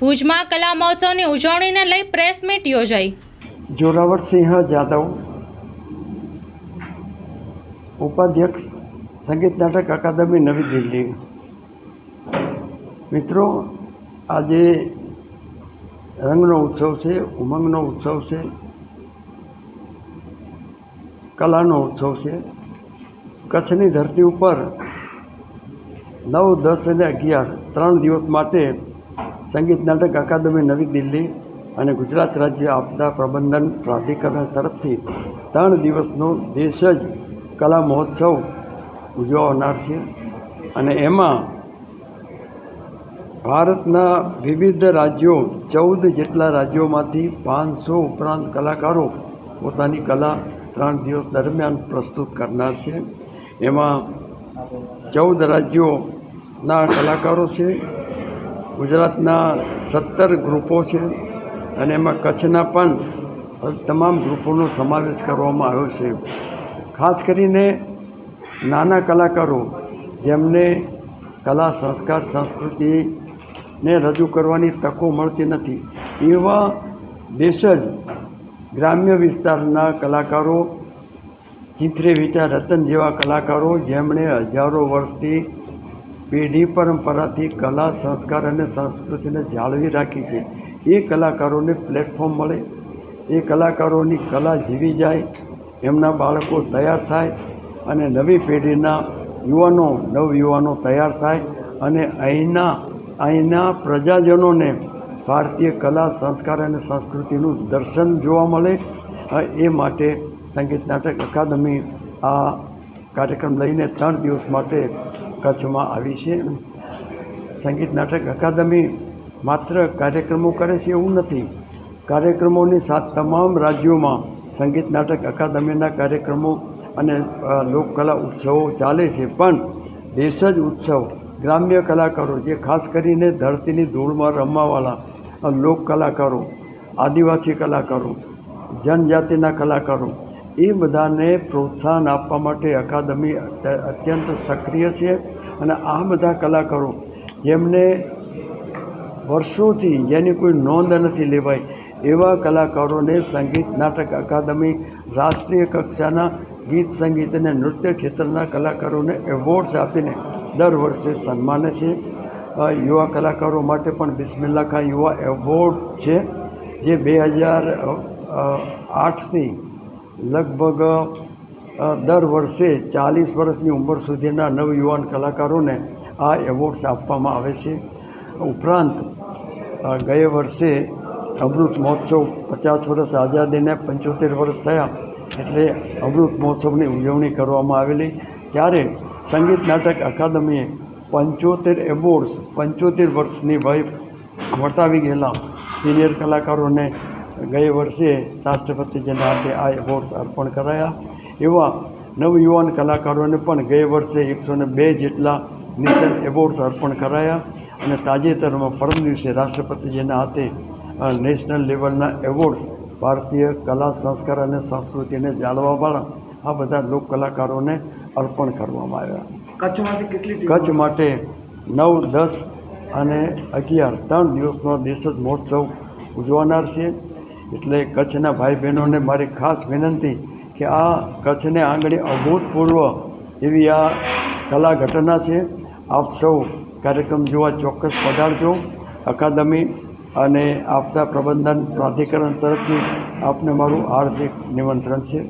ભુજમાં કલા મહોત્સવની ઉજવણીને લઈ પ્રેસ મીટ યોજાઈ. જોરાવરસિંહ જાદવ, ઉપાધ્યક્ષ સંગીત નાટક અકાદમી નવી દિલ્હી. મિત્રો, આજે રંગનો ઉત્સવ છે, ઉમંગનો ઉત્સવ છે, કલાનો ઉત્સવ છે. કચ્છની ધરતી ઉપર નવ, દસ અને અગિયાર ત્રણ દિવસ માટે સંગીત નાટક અકાદમી નવી દિલ્હી અને ગુજરાત રાજ્ય આપદા પ્રબંધન પ્રાધિકરણ તરફથી ત્રણ દિવસનો દેશ જ કલા મહોત્સવ ઉજવનાર છે. અને એમાં ભારતના વિવિધ રાજ્યો, ચૌદ જેટલા રાજ્યોમાંથી પાંચસો ઉપરાંત કલાકારો પોતાની કલા ત્રણ દિવસ દરમિયાન પ્રસ્તુત કરનાર છે. એમાં ચૌદ રાજ્યોના કલાકારો છે. ગુજરાતના સત્તર ગ્રુપો છે અને એમાં કચ્છના પણ તમામ ગ્રુપોનો સમાવેશ કરવામાં આવ્યો છે. ખાસ કરીને નાના કલાકારો જેમને કલા, સંસ્કાર, સંસ્કૃતિને રજૂ કરવાની તકો મળતી નથી, એવા દેશ જ ગ્રામ્ય વિસ્તારના કલાકારો ચિત્રે વિચાર રતન જેવા કલાકારો જેમણે હજારો વર્ષથી પેઢી પરંપરાથી કલા, સંસ્કાર અને સંસ્કૃતિને જાળવી રાખી છે. એ કલાકારોને પ્લેટફોર્મ મળે. એ કલાકારોની કલા જીવી જાય. એમના બાળકો તૈયાર થાય અને નવી પેઢીના યુવાનો, નવયુવાનો તૈયાર થાય અને અહીંના અહીંના પ્રજાજનોને ભારતીય કલા, સંસ્કાર અને સંસ્કૃતિનું દર્શન જોવા મળે. એ માટે સંગીત નાટક અકાદમી આ કાર્યક્રમ લઈને ત્રણ દિવસ માટે કચ્છમાં આવી છે. સંગીત નાટક અકાદમી માત્ર કાર્યક્રમો કરે છે એવું નથી. કાર્યક્રમોની સાથ તમામ રાજ્યોમાં સંગીત નાટક અકાદમીના કાર્યક્રમો અને લોકકલા ઉત્સવો ચાલે છે. પણ દેશ જ ઉત્સવ ગ્રામ્ય કલાકારો, જે ખાસ કરીને ધરતીની ધૂળમાં રમવાવાળા લોક કલાકારો આદિવાસી કલાકારો, જનજાતિના કલાકારો એ બધાને પ્રોત્સાહન આપવા માટે અકાદમી અત્યંત સક્રિય છે અને આ બધા કલાકારો જેમને વર્ષોથી જેની કોઈ નોંધ નથી લેવાય એવા કલાકારોને સંગીત નાટક અકાદમી, રાષ્ટ્રીય કક્ષાના ગીત સંગીત અને નૃત્ય ક્ષેત્રના કલાકારોને એવોર્ડ્સ આપીને દર વર્ષે સન્માને છે. યુવા કલાકારો માટે પણ બિસ્મિલ્લા ખાન યુવા એવોર્ડ છે, જે બે હજાર આઠથી લગભગ દર વર્ષે ચાલીસ વર્ષની ઉંમર સુધીના નવયુવાન કલાકારોને આ એવોર્ડ્સ આપવામાં આવે છે. ઉપરાંત ગયે વર્ષે અમૃત મહોત્સવ પચાસ વર્ષ આઝાદીને પંચોતેર વર્ષ થયા એટલે અમૃત મહોત્સવની ઉજવણી કરવામાં આવેલી. ત્યારે સંગીત નાટક અકાદમીએ પંચોતેર એવોર્ડ્સ, પંચોતેર વર્ષની વય વટાવી ગયેલા સિનિયર કલાકારોને ગયે વર્ષે રાષ્ટ્રપતિજીના હાથે આ એવોર્ડ્સ અર્પણ કરાયા. એવા નવયુવાન કલાકારોને પણ ગયે વર્ષે એકસો ને બે જેટલા નિશન એવોર્ડ્સ અર્પણ કરાયા અને તાજેતરમાં પરમ દિવસે રાષ્ટ્રપતિજીના હાથે નેશનલ લેવલના એવોર્ડ્સ ભારતીય કલા સંસ્કાર અને સંસ્કૃતિને જાળવાવાળા આ બધા લોક કલાકારોને અર્પણ કરવામાં આવ્યા. કચ્છમાંથી કેટલી કચ્છ માટે નવ દસ અને અગિયાર ત્રણ દિવસનો દેશ જ મહોત્સવ ઉજવનાર છે. એટલે કચ્છના ભાઈ બહેનોને મારી ખાસ વિનંતી કે આ કચ્છને આંગણે અભૂતપૂર્વ એવી આ કલા ઘટના છે. આપ સૌ કાર્યક્રમ જોવા ચોક્કસ પધારજો. અકાદમી અને આપતા પ્રબંધન પ્રાધિકરણ તરફથી આપને મારું હાર્દિક નિમંત્રણ છે.